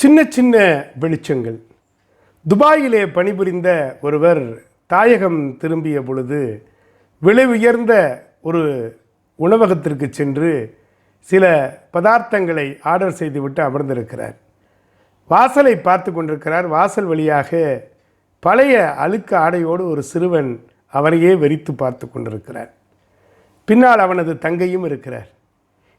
சின்ன சின்ன வெளிச்சங்கள். துபாயிலே பணிபுரிந்த ஒருவர் தாயகம் திரும்பிய பொழுது விலை உயர்ந்த ஒரு உணவகத்திற்கு சென்று சில பதார்த்தங்களை ஆர்டர் செய்துவிட்டு அமர்ந்திருக்கிறார். வாசலை பார்த்து கொண்டிருக்கிறார். வாசல் வழியாக பழைய அழுக்கு ஆடையோடு ஒரு சிறுவன் அவரையே வெறித்து பார்த்து கொண்டிருக்கிறார். பின்னால் அவனது தங்கையும் இருக்கிறார்.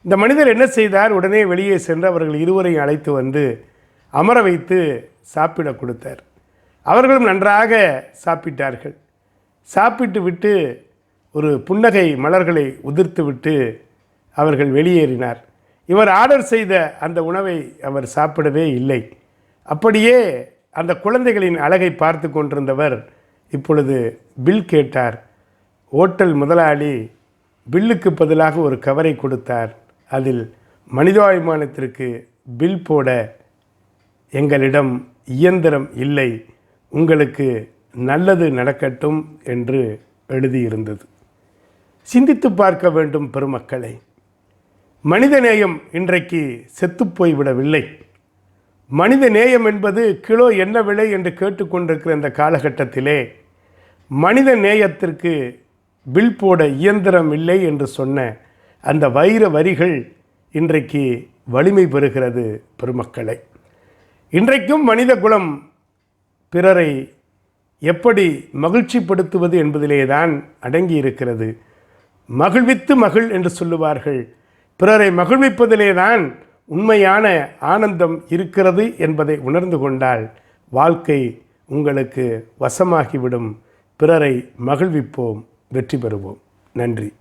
இந்த மனிதர் என்ன செய்தார்? உடனே வெளியே சென்று அவர்கள் இருவரையும் அழைத்து வந்து அமர வைத்து சாப்பிட கொடுத்தார். அவர்களும் நன்றாக சாப்பிட்டார்கள். சாப்பிட்டு விட்டு ஒரு புன்னகை மலர்களை உதிர்த்து விட்டு அவர்கள் வெளியேறினார். இவர் ஆர்டர் செய்த அந்த உணவை அவர் சாப்பிடவே இல்லை. அப்படியே அந்த குழந்தைகளின் அழகை பார்த்து கொண்டிருந்தவர் இப்பொழுது பில் கேட்டார். ஓட்டல் முதலாளி பில்லுக்கு பதிலாக ஒரு கவரை கொடுத்தார். அதில் மனிதாபிமானத்திற்கு பில் போட எங்களிடம் இயந்திரம் இல்லை உங்களுக்கு நல்லது நடக்கட்டும் என்று எழுதியிருந்தது. சிந்தித்து பார்க்க வேண்டும் பெருமக்களை. மனிதநேயம் இன்றைக்கு செத்துப்போய் விடவில்லை மனித நேயம் என்பது கிலோ என்ன விலை என்று கேட்டுக்கொண்டிருக்கிற இந்த காலகட்டத்திலே மனித நேயத்திற்கு பில் போட இயந்திரம் இல்லை என்று சொன்ன அந்த வைர வரிகள் இன்றைக்கு வலிமை பெறுகிறது பெருமக்களை. இன்றைக்கும் மனித குலம் பிறரை எப்படி மகிழ்ச்சிப்படுத்துவது என்பதிலே தான் அடங்கி இருக்கிறது மகிழ்வித்து மகிழ் என்று சொல்லுவார்கள். பிறரை மகிழ்விப்பதிலே தான் உண்மையான ஆனந்தம் இருக்கிறது என்பதை உணர்ந்து கொண்டால் வாழ்க்கை உங்களுக்கு வசமாகிவிடும். பிறரை மகிழ்விப்போம் வெற்றி பெறுவோம். நன்றி.